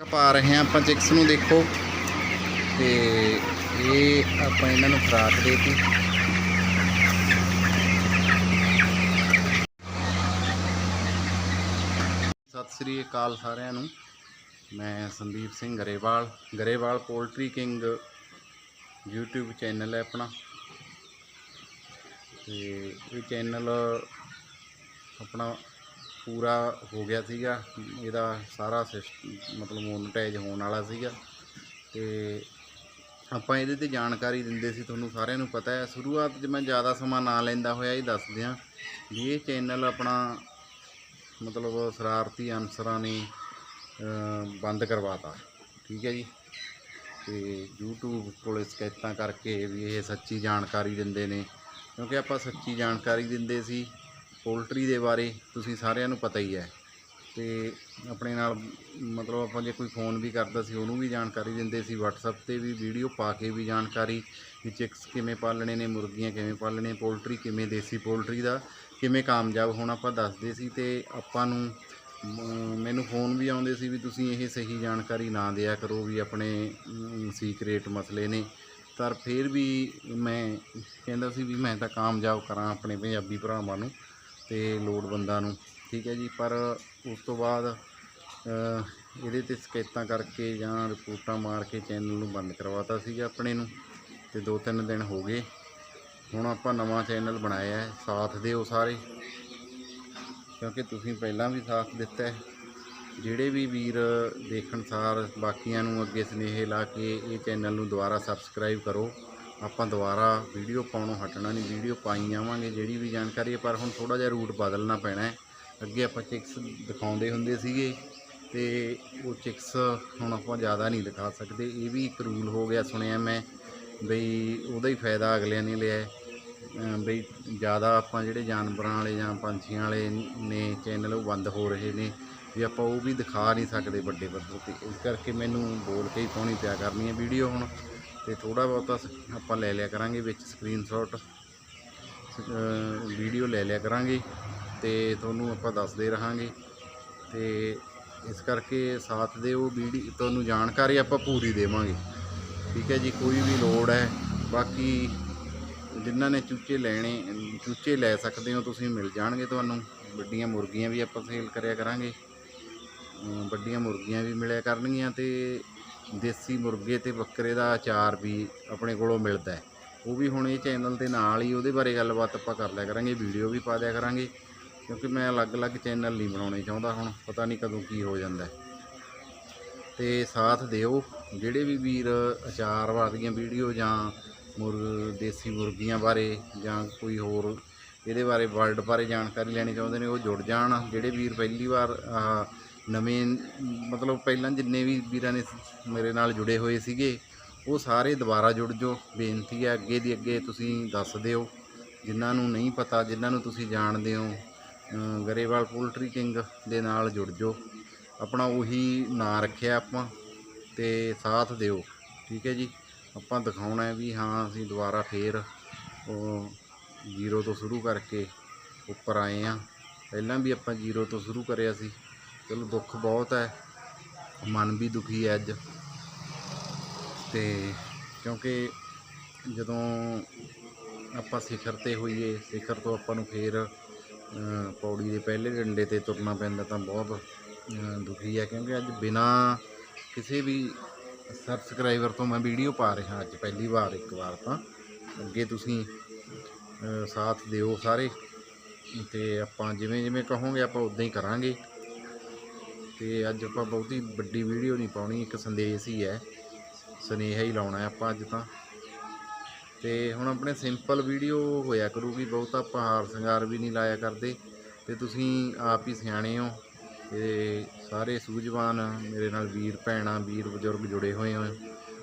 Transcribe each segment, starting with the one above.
ਪਾ ਰਹੇ ਹਾਂ, ਆਪਾਂ ਚਿਕਸ ਨੂੰ ਦੇਖੋ। ਤੇ ਇਹ ਆਪਾਂ ਇਹਨਾਂ ਨੂੰ ਖੁਰਾਕ ਦੇਤੀ। ਸਤਿ ਸ੍ਰੀ ਅਕਾਲ ਸਾਰਿਆਂ ਨੂੰ। ਮੈਂ Sandeep Singh Grewal Grewal poultry king YouTube channel ਹੈ ਆਪਣਾ। ਤੇ ਇਹ ਚੈਨਲ ਆਪਣਾ ਪੂਰਾ ਹੋ ਗਿਆ ਸੀਗਾ। ਇਹਦਾ ਸਾਰਾ ਸਿਸਟਮ ਮਤਲਬ ਮੋਨਟਾਈਜ਼ ਹੋਣ ਵਾਲਾ ਸੀਗਾ। ਤੇ ਆਪਾਂ ਇਹਦੇ ਤੇ ਜਾਣਕਾਰੀ ਦਿੰਦੇ ਸੀ ਤੁਹਾਨੂੰ ਸਾਰਿਆਂ ਨੂੰ ਪਤਾ ਹੈ। ਸ਼ੁਰੂਆਤ 'ਚ ਮੈਂ ਜ਼ਿਆਦਾ ਸਮਾਂ ਨਾ ਲੈਂਦਾ ਹੋਇਆ ਇਹ ਦੱਸ ਦਿਆਂ ਵੀ ਇਹ ਚੈਨਲ ਆਪਣਾ ਮਤਲਬ ਸ਼ਰਾਰਤੀ ਅਨਸਰਾਂ ਨੇ ਅ, ਬੰਦ ਕਰਵਾਤਾ। ਠੀਕ ਹੈ ਜੀ? ਤੇ YouTube ਕੋਲੇ ਸ਼ਿਕਾਇਤਾਂ ਕਰਕੇ ਵੀ ਇਹ ਸੱਚੀ ਜਾਣਕਾਰੀ ਦਿੰਦੇ ਨੇ। ਕਿਉਂਕਿ ਆਪਾਂ ਸੱਚੀ ਜਾਣਕਾਰੀ ਦਿੰਦੇ ਸੀ ਪੋਲਟਰੀ ਦੇ ਬਾਰੇ ਤੁਸੀਂ ਸਾਰਿਆਂ ਨੂੰ ਪਤਾ ਹੀ ਹੈ ਤੇ ਆਪਣੇ ਨਾਲ ਮਤਲਬ ਆਪਾਂ ਜੇ ਕੋਈ ਫੋਨ ਵੀ ਕਰਦਾ ਸੀ, ਉਹਨੂੰ ਵੀ ਜਾਣਕਾਰੀ ਦਿੰਦੇ ਸੀ, WhatsApp ਤੇ ਵੀ ਵੀਡੀਓ ਪਾ ਕੇ ਵੀ ਜਾਣਕਾਰੀ ਵੀ ਚਿਕਸ ਕਿਵੇਂ ਪਾਲਣੇ ਨੇ, ਮੁਰਗੀਆਂ ਕਿਵੇਂ ਪਾਲਣੇ, ਪੋਲਟਰੀ ਕਿਵੇਂ ਦੇਸੀ ਪੋਲਟਰੀ ਦਾ, ਕਿਵੇਂ ਕਾਮਯਾਬ, ਹੋਣਾ ਆਪਾਂ ਦੱਸਦੇ ਸੀ ਤੇ ਆਪਾਂ ਨੂੰ ਮੈਨੂੰ ਫੋਨ ਵੀ ਆਉਂਦੇ ਸੀ ਵੀ ਤੁਸੀਂ ਇਹ ਸਹੀ ਜਾਣਕਾਰੀ ਨਾ ਦਿਆ ਕਰੋ ਵੀ ਆਪਣੇ ਸੀਕ੍ਰੇਟ ਮਸਲੇ ਨੇ। ਪਰ ਫਿਰ ਵੀ ਮੈਂ ਕਹਿੰਦਾ ਸੀ ਵੀ ਮੈਂ ਤਾਂ ਕਾਮਯਾਬ ਕਰਾਂ ਆਪਣੇ ਪੰਜਾਬੀ ਭਰਾਵਾਂ ਨੂੰ। ਤੇ ਲੋੜਵੰਦਾਂ ਨੂੰ, ਠੀਕ ਹੈ ਜੀ? ਪਰ ਉਸ ਤੋਂ ਬਾਅਦ ਇਹਦੇ ਤੇ ਸ਼ਿਕਾਇਤਾਂ ਕਰਕੇ ਜਾਂ ਰਿਪੋਰਟਾਂ ਮਾਰ ਕੇ ਚੈਨਲ ਨੂੰ ਬੰਦ ਕਰਵਾਤਾ ਸੀਗਾ ਆਪਣੇ ਨੂੰ, ਤੇ ਦੋ ਤਿੰਨ ਦਿਨ ਹੋ ਗਏ। ਹੁਣ ਆਪਾਂ ਨਵਾਂ ਚੈਨਲ ਬਣਾਇਆ ਹੈ, ਸਾਥ ਦਿਓ ਸਾਰੇ। ਕਿਉਂਕਿ ਤੁਸੀਂ ਪਹਿਲਾਂ ਵੀ ਸਾਥ ਦਿੱਤਾ ਹੈ। ਜਿਹੜੇ ਵੀ ਵੀਰ ਦੇਖਣ ਸਾਰ ਬਾਕੀਆਂ ਨੂੰ ਅੱਗੇ ਸੁਨੇਹੇ ਲਾ ਕੇ ਇਹ ਚੈਨਲ ਨੂੰ ਦੁਬਾਰਾ ਸਬਸਕ੍ਰਾਈਬ ਕਰੋ। ਆਪਾਂ ਦੁਬਾਰਾ ਵੀਡੀਓ ਪਾਉਣੋਂ ਹਟਣਾ ਨਹੀਂ, ਵੀਡੀਓ ਪਾਈ ਜਾਵਾਂਗੇ, ਜਿਹੜੀ ਵੀ ਜਾਣਕਾਰੀ ਹੈ, ਪਰ ਹੁਣ ਥੋੜਾ ਜਿਹਾ ਰੂਟ ਬਦਲਣਾ ਪੈਣਾ ਹੈ। ਅੱਗੇ ਆਪਾਂ ਚਿਕਸ ਦਿਖਾਉਂਦੇ ਹੁੰਦੇ ਸੀਗੇ ਤੇ ਉਹ ਚਿਕਸ ਹੁਣ ਆਪਾਂ ਜ਼ਿਆਦਾ ਨਹੀਂ ਦਿਖਾ ਸਕਦੇ। ਇਹ ਵੀ ਇੱਕ ਰੂਲ ਹੋ ਗਿਆ, ਸੁਣਿਆ ਮੈਂ, ਬਈ ਉਹਦਾ ਹੀ ਫਾਇਦਾ ਅਗਲਿਆਂ ਨੇ ਲਿਆ ਬਈ ਜ਼ਿਆਦਾ ਆਪਾਂ ਜਿਹੜੇ ਜਾਨਵਰਾਂ ਵਾਲੇ ਜਾਂ ਪੰਛੀਆਂ ਵਾਲੇ ਨੇ, ਚੈਨਲ ਉਹ ਬੰਦ ਹੋ ਰਹੇ ਨੇ, ਵੀ ਆਪਾਂ ਉਹ ਵੀ ਦਿਖਾ ਨਹੀਂ ਸਕਦੇ ਵੱਡੇ ਪੱਧਰ ਤੇ। ਇਸ ਕਰਕੇ ਮੈਨੂੰ ਬੋਲ ਕੇ ਹੀ ਪਾਉਣੀ ਪਿਆ ਕਰਨੀ ਹੈ ਵੀਡੀਓ ਹੁਣ। ਤੇ ਥੋੜਾ ਬਹੁਤਾ ਆਪਾਂ ਲੈ ਲਿਆ ਕਰਾਂਗੇ ਵਿੱਚ ਸਕਰੀਨਸ਼ਾਟ ਵੀਡੀਓ ਲੈ ਲਿਆ ਕਰਾਂਗੇ ਤੇ ਤੁਹਾਨੂੰ ਆਪਾਂ ਦੱਸਦੇ ਰਹਾਂਗੇ। ਤੇ ਇਸ ਕਰਕੇ ਸਾਥ ਦਿਓ ਵੀਡੀਓ ਤੁਹਾਨੂੰ ਜਾਣਕਾਰੀ ਆਪਾਂ ਪੂਰੀ ਦੇਵਾਂਗੇ। ਠੀਕ ਹੈ ਜੀ, ਕੋਈ ਵੀ ਲੋੜ ਹੈ, ਬਾਕੀ ਜਿਨ੍ਹਾਂ ਨੇ ਚੂਚੇ ਲੈਣੇ, ਚੂਚੇ ਲੈ ਸਕਦੇ ਹੋ, ਤੁਸੀਂ ਮਿਲ ਜਾਣਗੇ ਤੁਹਾਨੂੰ। ਵੱਡੀਆਂ ਮੁਰਗੀਆਂ ਵੀ ਆਪਾਂ ਸੇਲ ਕਰਿਆ ਕਰਾਂਗੇ। ਵੱਡੀਆਂ ਮੁਰਗੀਆਂ ਵੀ ਮਿਲਿਆ ਕਰਨਗੀਆਂ ਤੇ ਦੇਸੀ ਮੁਰਗੇ ਤੇ ਬੱਕਰੇ ਦਾ ਆਚਾਰ ਵੀ ਆਪਣੇ ਕੋਲੋਂ ਮਿਲਦਾ ਹੈ ਉਹ ਵੀ ਹੁਣ ਇਹ ਚੈਨਲ ਦੇ ਨਾਲ ਹੀ ਉਹਦੇ ਬਾਰੇ ਗੱਲਬਾਤ ਆਪਾਂ ਕਰ ਲਿਆ ਕਰਾਂਗੇ ਵੀਡੀਓ ਵੀ ਪਾ ਦਿਆ ਕਰਾਂਗੇ, ਕਿਉਂਕਿ ਮੈਂ ਅਲੱਗ-ਅਲੱਗ ਚੈਨਲ ਨਹੀਂ ਬਣਾਉਣੇ ਚਾਹੁੰਦਾ ਹੁਣ, ਪਤਾ ਨਹੀਂ ਕਦੋਂ ਕੀ ਹੋ ਜਾਂਦਾ ਹੈ। ਤੇ ਸਾਥ ਦਿਓ, ਜਿਹੜੇ ਵੀ ਵੀਰ ਅਚਾਰ ਵਾਲੀਆਂ ਵੀਡੀਓ ਜਾਂ ਮੁਰਗ ਦੇਸੀ ਮੁਰਗੀਆਂ ਬਾਰੇ ਜਾਂ ਕੋਈ ਹੋਰ ਇਹਦੇ ਬਾਰੇ ਵਰਲਡ ਬਾਰੇ ਜਾਣਕਾਰੀ ਲੈਣੀ ਚਾਹੁੰਦੇ ਨੇ, ਉਹ ਜੁੜ ਜਾਣ ਜਿਹੜੇ ਵੀਰ ਪਹਿਲੀ ਵਾਰ ਨਵੇਂ, ਮਤਲਬ ਪਹਿਲਾਂ ਜਿੰਨੇ ਵੀ ਵੀਰਾਂ ਨੇ ਮੇਰੇ ਨਾਲ ਜੁੜੇ ਹੋਏ ਸੀਗੇ, ਉਹ ਸਾਰੇ ਦੁਬਾਰਾ ਜੁੜ ਜਾਓ। ਬੇਨਤੀ ਹੈ ਅੱਗੇ ਦੀ ਅੱਗੇ ਤੁਸੀਂ ਦੱਸ ਦਿਓ। ਜਿਨ੍ਹਾਂ ਨੂੰ ਨਹੀਂ ਪਤਾ, ਜਿਨ੍ਹਾਂ ਨੂੰ ਤੁਸੀਂ ਜਾਣਦੇ ਹੋ ਗਰੇਵਾਲ ਪੋਲਟਰੀ ਕਿੰਗ ਦੇ ਨਾਲ ਜੁੜ ਜਾਓ। ਆਪਣਾ ਉਹੀ ਨਾਂ ਰੱਖਿਆ ਆਪਾਂ ਤੇ ਸਾਥ ਦਿਓ। ਠੀਕ ਹੈ ਜੀ? ਆਪਾਂ ਦਿਖਾਉਣਾ ਹੈ ਵੀ ਹਾਂ, ਅਸੀਂ ਦੁਬਾਰਾ ਫੇਰ ਉਹ ਜ਼ੀਰੋ ਤੋਂ ਸ਼ੁਰੂ ਕਰਕੇ ਉੱਪਰ ਆਏ ਆ ਪਹਿਲਾਂ ਵੀ ਆਪਾਂ ਜ਼ੀਰੋ ਤੋਂ ਸ਼ੁਰੂ ਕਰਿਆ ਸੀ। ਚਲੋ ਦੁੱਖ ਬਹੁਤ ਹੈ। ਮਨ ਵੀ ਦੁਖੀ ਹੈ ਅੱਜ। ਤੇ ਕਿਉਂਕਿ ਜਦੋਂ ਆਪਾਂ ਸਿਖਰ ਤੇ ਹੋਈਏ, ਸਿਖਰ ਤੋਂ ਆਪਾਂ ਨੂੰ ਫੇਰ ਪੌੜੀ ਦੇ ਪਹਿਲੇ ਡੰਡੇ ਤੇ ਤੁਰਨਾ ਪੈਂਦਾ ਤਾਂ ਬਹੁਤ ਦੁਖੀ ਹੈ। ਕਿਉਂਕਿ ਅੱਜ ਬਿਨਾ ਕਿਸੇ ਵੀ ਸਬਸਕ੍ਰਾਈਬਰ ਤੋਂ ਮੈਂ ਵੀਡੀਓ ਪਾ ਰਿਹਾ ਅੱਜ ਪਹਿਲੀ ਵਾਰ, ਇੱਕ ਵਾਰ ਤਾਂ। ਅੱਗੇ ਤੁਸੀਂ ਸਾਥ ਦਿਓ ਸਾਰੇ। ਤੇ ਆਪਾਂ ਜਿਵੇਂ ਜਿਵੇਂ ਕਹੋਗੇ, ਆਪਾਂ ਉਦਾਂ ਹੀ ਕਰਾਂਗੇ। ਤੇ ਅੱਜ ਆਪਾਂ ਬਹੁਤੀ ਵੱਡੀ ਵੀਡੀਓ ਨਹੀਂ ਪਾਉਣੀ, ਇੱਕ ਸੰਦੇਸ਼ ਹੀ ਹੈ। ਸੁਨੇਹਾ ਹੀ ਲਾਉਣਾ ਆਪਾਂ ਅੱਜ ਤਾਂ। ਤੇ ਹੁਣ ਆਪਣੇ ਸਿੰਪਲ ਵੀਡੀਓ ਹੋਇਆ ਕਰੂਗੀ, ਬਹੁਤਾ ਆਪਾਂ ਹਾਰ ਸ਼ਿੰਗਾਰ ਵੀ ਨਹੀਂ ਲਾਇਆ ਕਰਦੇ। ਤੇ ਤੁਸੀਂ ਆਪ ਹੀ ਸਿਆਣੇ ਹੋ। ਤੇ ਸਾਰੇ ਸੂਝਵਾਨ ਮੇਰੇ ਨਾਲ ਵੀਰ ਭੈਣਾਂ, ਵੀਰ ਬਜ਼ੁਰਗ ਜੁੜੇ ਹੋਏ ਹੋ।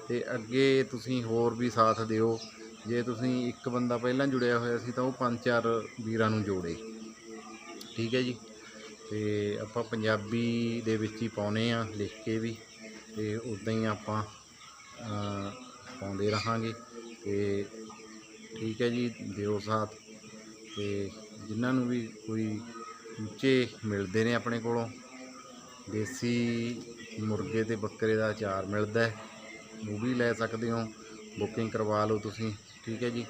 ਤੇ ਅੱਗੇ ਤੁਸੀਂ ਹੋਰ ਵੀ ਸਾਥ ਦਿਓ। ਜੇ ਤੁਸੀਂ ਇੱਕ ਬੰਦਾ ਪਹਿਲਾਂ ਜੁੜਿਆ ਹੋਇਆ ਸੀ ਤਾਂ ਉਹ ਪੰਜ ਚਾਰ ਵੀਰਾਂ ਨੂੰ ਜੋੜੇ। ਠੀਕ ਹੈ ਜੀ? ਤੇ ਆਪਾਂ ਪੰਜਾਬੀ ਦੇ ਵਿੱਚ ਹੀ ਪਾਉਨੇ ਆ, ਲਿਖ ਕੇ ਵੀ, ਤੇ ਉਦਾਂ ਹੀ ਆਪਾਂ ਪਾਉਂਦੇ ਰਹਾਂਗੇ। ਤੇ ਠੀਕ ਹੈ ਜੀ, ਦਿਓ ਸਾਥ। ਤੇ ਜਿਨ੍ਹਾਂ ਨੂੰ ਵੀ ਕੋਈ ਉੱਚੇ ਮਿਲਦੇ ਨੇ ਆਪਣੇ ਕੋਲੋਂ, ਦੇਸੀ ਮੁਰਗੇ ਤੇ ਬੱਕਰੇ ਦਾ ਅਚਾਰ ਮਿਲਦਾ ਹੈ, ਉਹ ਵੀ ਲੈ ਸਕਦੇ ਹੋ। ਬੁਕਿੰਗ ਕਰਵਾ ਲਓ ਤੁਸੀਂ। ਠੀਕ ਹੈ ਜੀ।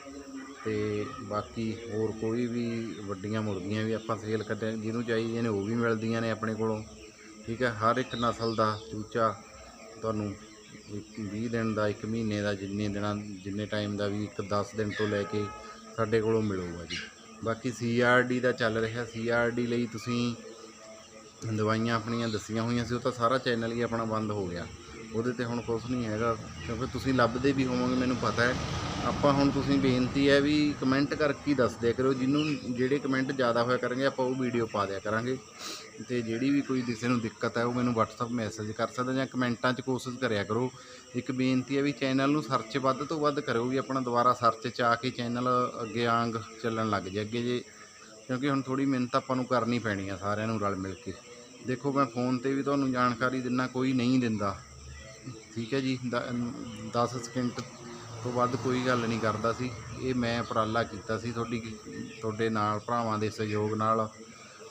ਤੇ ਬਾਕੀ ਹੋਰ ਕੋਈ ਵੀ ਵੱਡੀਆਂ ਮੁਰਗੀਆਂ ਵੀ ਆਪਾਂ ਸੇਲ ਕਰਦੇ ਜਿਹਨੂੰ ਚਾਹੀਦੀਆਂ ਨੇ ਉਹ ਵੀ ਮਿਲਦੀਆਂ ਨੇ ਆਪਣੇ ਕੋਲੋਂ। ਠੀਕ ਹੈ, ਹਰ ਇੱਕ ਨਸਲ ਦਾ ਚੂਚਾ ਤੁਹਾਨੂੰ ਇੱਕ 20 ਦਿਨ ਦਾ, ਇੱਕ ਮਹੀਨੇ ਦਾ, ਜਿੰਨੇ ਦਿਨਾਂ, ਜਿੰਨੇ ਟਾਈਮ ਦਾ ਵੀ ਇੱਕ 10 ਦਿਨ ਤੋਂ ਲੈ ਕੇ ਸਾਡੇ ਕੋਲੋਂ ਮਿਲੂਗਾ ਜੀ। ਬਾਕੀ ਸੀਆਰਡੀ ਦਾ ਚੱਲ ਰਿਹਾ ਸੀਆਰਡੀ ਲਈ ਤੁਸੀਂ ਦਵਾਈਆਂ ਆਪਣੀਆਂ ਦੱਸੀਆਂ ਹੋਈਆਂ ਸੀ, ਉਹ ਤਾਂ ਸਾਰਾ ਚੈਨਲ ਹੀ ਆਪਣਾ ਬੰਦ ਹੋ ਗਿਆ। ਉਹਦੇ ਤੇ ਹੁਣ ਕੁਝ ਨਹੀਂ ਹੈਗਾ, ਕਿਉਂਕਿ ਤੁਸੀਂ ਲੱਭਦੇ ਵੀ ਹੋਵੋਗੇ, ਮੈਨੂੰ ਪਤਾ ਹੈ। ਆਪਾਂ ਹੁਣ ਤੁਸੀਂ ਬੇਨਤੀ ਹੈ ਵੀ ਕਮੈਂਟ ਕਰਕੇ ਦੱਸ ਦਿਆ ਕਰੋ ਜਿਹਨੂੰ ਜਿਹੜੇ ਕਮੈਂਟ ਜ਼ਿਆਦਾ ਹੋਇਆ ਕਰਨਗੇ, ਆਪਾਂ ਉਹ ਵੀਡੀਓ ਪਾ ਦਿਆ ਕਰਾਂਗੇ। ਤੇ ਜਿਹੜੀ ਵੀ ਕੋਈ ਕਿਸੇ ਨੂੰ ਦਿੱਕਤ ਹੈ, ਉਹ ਮੈਨੂੰ WhatsApp ਮੈਸੇਜ ਕਰ ਸਕਦਾ ਜਾਂ ਕਮੈਂਟਾਂ 'ਚ ਕੋਸ਼ਿਸ਼ ਕਰਿਆ ਕਰੋ। ਇੱਕ ਬੇਨਤੀ ਹੈ ਵੀ ਚੈਨਲ ਨੂੰ ਸਰਚ ਵੱਧ ਤੋਂ ਵੱਧ ਕਰਿਓ ਵੀ ਆਪਣਾ ਦੁਬਾਰਾ ਸਰਚ 'ਚ ਆ ਕੇ ਚੈਨਲ ਅੱਗੇ ਆਂਗ ਚੱਲਣ ਲੱਗ ਜੇ ਅੱਗੇ ਜੇ। ਕਿਉਂਕਿ ਹੁਣ ਥੋੜੀ ਮਿਹਨਤ ਆਪਾਂ ਨੂੰ ਕਰਨੀ ਪੈਣੀ ਆ ਸਾਰਿਆਂ ਨੂੰ ਰਲ ਮਿਲ ਕੇ। ਦੇਖੋ, ਮੈਂ ਫੋਨ ਤੇ ਵੀ ਤੁਹਾਨੂੰ ਜਾਣਕਾਰੀ ਦਿੰਨਾ, ਕੋਈ ਨਹੀਂ ਦਿੰਦਾ। ਠੀਕ ਹੈ ਜੀ 10 ਸਕਿੰਟ ਤੋਂ ਵੱਧ ਕੋਈ ਗੱਲ ਨਹੀਂ ਕਰਦਾ ਸੀ। ਇਹ ਮੈਂ ਉਪਰਾਲਾ ਕੀਤਾ ਸੀ ਤੁਹਾਡੀ, ਤੁਹਾਡੇ ਨਾਲ, ਭਰਾਵਾਂ ਦੇ ਸਹਿਯੋਗ ਨਾਲ।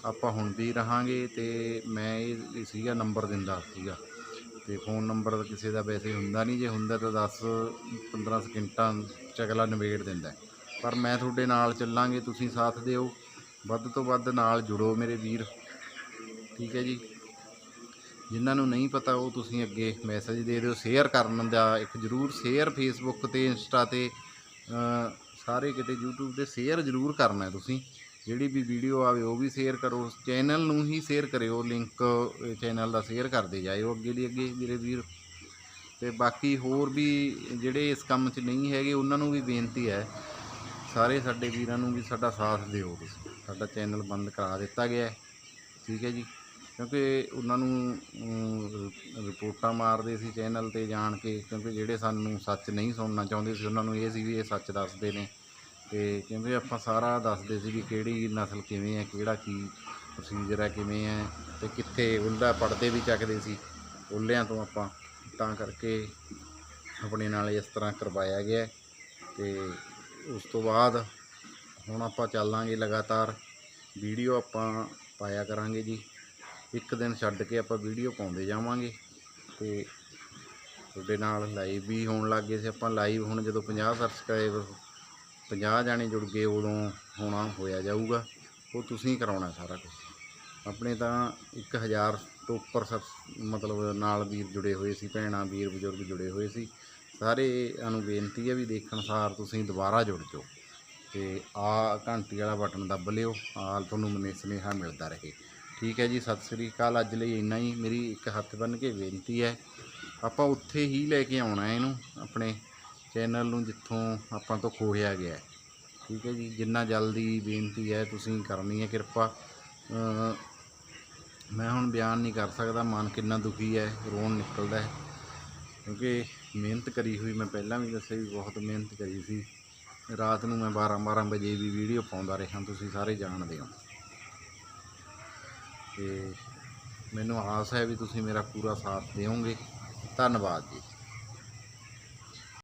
ਆਪਾਂ ਹੁਣ ਵੀ ਰਹਾਂਗੇ ਤੇ ਮੈਂ ਇਹ ਸੀਗਾ ਨੰਬਰ ਦਿੰਦਾ ਸੀਗਾ। ਤੇ ਫੋਨ ਨੰਬਰ ਕਿਸੇ ਦਾ ਵੈਸੇ ਹੁੰਦਾ ਨਹੀਂ, ਜੇ ਹੁੰਦਾ ਤਾਂ 10 15 ਸਕਿੰਟਾਂ ਚ ਅਗਲਾ ਨਿਬੇੜ ਦਿੰਦਾ। ਪਰ ਮੈਂ ਤੁਹਾਡੇ ਨਾਲ ਚੱਲਾਂਗੇ, ਤੁਸੀਂ ਸਾਥ ਦਿਓ। ਵੱਧ ਤੋਂ ਵੱਧ ਨਾਲ ਜੁੜੋ ਮੇਰੇ ਵੀਰ। ਠੀਕ ਹੈ ਜੀ। ਜਿਨ੍ਹਾਂ ਨੂੰ ਨਹੀਂ ਪਤਾ, ਉਹ ਤੁਸੀਂ ਅੱਗੇ ਮੈਸੇਜ ਦੇ ਦਿਓ ਸ਼ੇਅਰ ਕਰਨ ਦਾ ਇੱਕ ਜ਼ਰੂਰ ਸ਼ੇਅਰ ਫੇਸਬੁੱਕ ਤੇ ਇੰਸਟਾ ਤੇ ਸਾਰੇ ਕਿਤੇ YouTube ਤੇ ਸ਼ੇਅਰ ਜ਼ਰੂਰ ਕਰਨਾ ਤੁਸੀਂ। ਜਿਹੜੀ ਵੀ ਵੀਡੀਓ ਆਵੇ, ਉਹ ਵੀ ਸ਼ੇਅਰ ਕਰੋ। ਚੈਨਲ ਨੂੰ ਹੀ ਸ਼ੇਅਰ ਕਰਿਓ ਲਿੰਕ ਚੈਨਲ ਦਾ ਸ਼ੇਅਰ ਕਰਦੇ ਜਾਇਓ ਅੱਗੇ ਦੀ ਅੱਗੇ, ਮੇਰੇ ਵੀਰ। ਤੇ ਬਾਕੀ ਹੋਰ ਵੀ ਜਿਹੜੇ ਇਸ ਕੰਮ 'ਚ ਨਹੀਂ ਹੈਗੇ, ਉਹਨਾਂ ਨੂੰ ਵੀ ਬੇਨਤੀ ਹੈ, ਸਾਰੇ ਸਾਡੇ ਵੀਰਾਂ ਨੂੰ ਵੀ ਸਾਡਾ ਸਾਥ ਦਿਓ ਤੁਸੀਂ। ਸਾਡਾ ਚੈਨਲ ਬੰਦ ਕਰਾ ਦਿੱਤਾ ਗਿਆ ਠੀਕ ਹੈ ਜੀ। ਕਿਉਂਕਿ ਉਹਨਾਂ ਨੂੰ ਰਿਪੋਰਟਾਂ ਮਾਰਦੇ ਸੀ ਚੈਨਲ ਤੇ ਜਾਣ ਕੇ, ਕਿਉਂਕਿ ਜਿਹੜੇ ਸਾਨੂੰ ਸੱਚ ਨਹੀਂ ਸੁਣਨਾ ਚਾਹੁੰਦੇ ਸੀ, ਉਹਨਾਂ ਨੂੰ ਇਹ ਸੀ ਵੀ ਇਹ ਸੱਚ ਦੱਸਦੇ ਨੇ। ਤੇ ਕਿਉਂਕਿ ਆਪਾਂ ਸਾਰਾ ਦੱਸਦੇ ਸੀ ਵੀ ਕਿਹੜੀ ਨਸਲ ਕਿਵੇਂ ਹੈ, ਕਿਹੜਾ ਕੀ ਪ੍ਰੋਸੀਜਰ ਹੈ, ਕਿਵੇਂ ਹੈ, ਤੇ ਕਿੱਥੇ ਉਹਦਾ ਪੜਦੇ ਵੀ ਚੱਕਦੇ ਸੀ ਉੱਲਿਆਂ ਤੋਂ ਆਪਾਂ। ਤਾਂ ਕਰਕੇ ਆਪਣੇ ਨਾਲ ਇਸ ਤਰ੍ਹਾਂ ਕਰਵਾਇਆ ਗਿਆ। ਹੈ। ਤੇ ਉਸ ਤੋਂ ਬਾਅਦ ਹੁਣ ਆਪਾਂ ਚੱਲਾਂਗੇ ਲਗਾਤਾਰ। ਵੀਡੀਓ ਆਪਾਂ ਪਾਇਆ ਕਰਾਂਗੇ ਜੀ। ਇੱਕ ਦਿਨ ਛੱਡ ਕੇ ਆਪਾਂ ਵੀਡੀਓ ਪਾਉਂਦੇ ਜਾਵਾਂਗੇ ਤੇ ਤੁਹਾਡੇ ਨਾਲ ਲਾਈਵ ਵੀ ਹੋਣ ਲੱਗ ਗਏ ਸੀ। ਆਪਾਂ ਲਾਈਵ ਹੁਣ ਜਦੋਂ 50 ਸਬਸਕ੍ਰਾਈਬਰ 50 ਜਾਣੇ ਜੁੜ ਗਏ, ਉਦੋਂ ਹੋਣਾ ਹੋਇਆ ਜਾਊਗਾ। ਉਹ ਤੁਸੀਂ ਕਰਾਉਣਾ ਸਾਰਾ ਕੁਝ ਆਪਣੇ ਤਾਂ 1000 ਤੋਂ ਉੱਪਰ ਸਬਸ ਮਤਲਬ ਨਾਲ ਵੀਰ ਜੁੜੇ ਹੋਏ ਸੀ, ਭੈਣਾਂ, ਵੀਰ, ਬਜ਼ੁਰਗ ਜੁੜੇ ਹੋਏ ਸੀ। ਸਾਰੇ ਨੂੰ ਬੇਨਤੀ ਹੈ ਵੀ ਦੇਖਣ ਸਾਰ ਤੁਸੀਂ ਦੁਬਾਰਾ ਜੁੜ ਜਾਓ ਤੇ ਆ ਘੰਟੀ ਵਾਲਾ ਬਟਨ ਦੱਬ ਲਿਓ। ਆ ਤੁਹਾਨੂੰ ਮਨੇ ਸੁਨੇਹਾ ਮਿਲਦਾ ਰਹੇ। ਠੀਕ ਹੈ ਜੀ, ਸਤਿ ਸ੍ਰੀ ਅਕਾਲ। ਅੱਜ ਲਈ ਇੰਨਾ ਹੀ। ਮੇਰੀ ਇੱਕ ਹੱਥ ਬੰਨ ਕੇ ਬੇਨਤੀ ਹੈ, ਆਪਾਂ ਉੱਥੇ ਹੀ ਲੈ ਕੇ ਆਉਣਾ ਹੈ ਇਹਨੂੰ, ਆਪਣੇ ਚੈਨਲ ਨੂੰ ਜਿੱਥੋਂ ਆਪਾਂ ਤੋਂ ਖੋਹਿਆ ਗਿਆ। ਠੀਕ ਹੈ ਜੀ, ਜਿੰਨਾ ਜਲਦੀ ਬੇਨਤੀ ਹੈ, ਤੁਸੀਂ ਕਰਨੀ ਹੈ ਕਿਰਪਾ। ਮੈਂ ਹੁਣ ਬਿਆਨ ਨਹੀਂ ਕਰ ਸਕਦਾ, ਮਨ ਕਿੰਨਾ ਦੁਖੀ ਹੈ, ਰੋਣ ਨਿਕਲਦਾ ਹੈ। ਕਿਉਂਕਿ ਮਿਹਨਤ ਕਰੀ ਹੋਈ, ਮੈਂ ਪਹਿਲਾਂ ਵੀ ਦੱਸਿਆ ਵੀ ਬਹੁਤ ਮਿਹਨਤ ਕਰੀ ਸੀ। ਰਾਤ ਨੂੰ ਮੈਂ 12 12 ਵਜੇ ਵੀ ਵੀਡੀਓ ਪਾਉਂਦਾ ਰਿਹਾ, ਤੁਸੀਂ ਸਾਰੇ ਜਾਣਦੇ ਹੋ। ਤੇ ਮੈਨੂੰ ਆਸ ਹੈ ਵੀ ਤੁਸੀਂ ਮੇਰਾ ਪੂਰਾ ਸਾਥ ਦਿਓਗੇ। ਧੰਨਵਾਦ ਜੀ।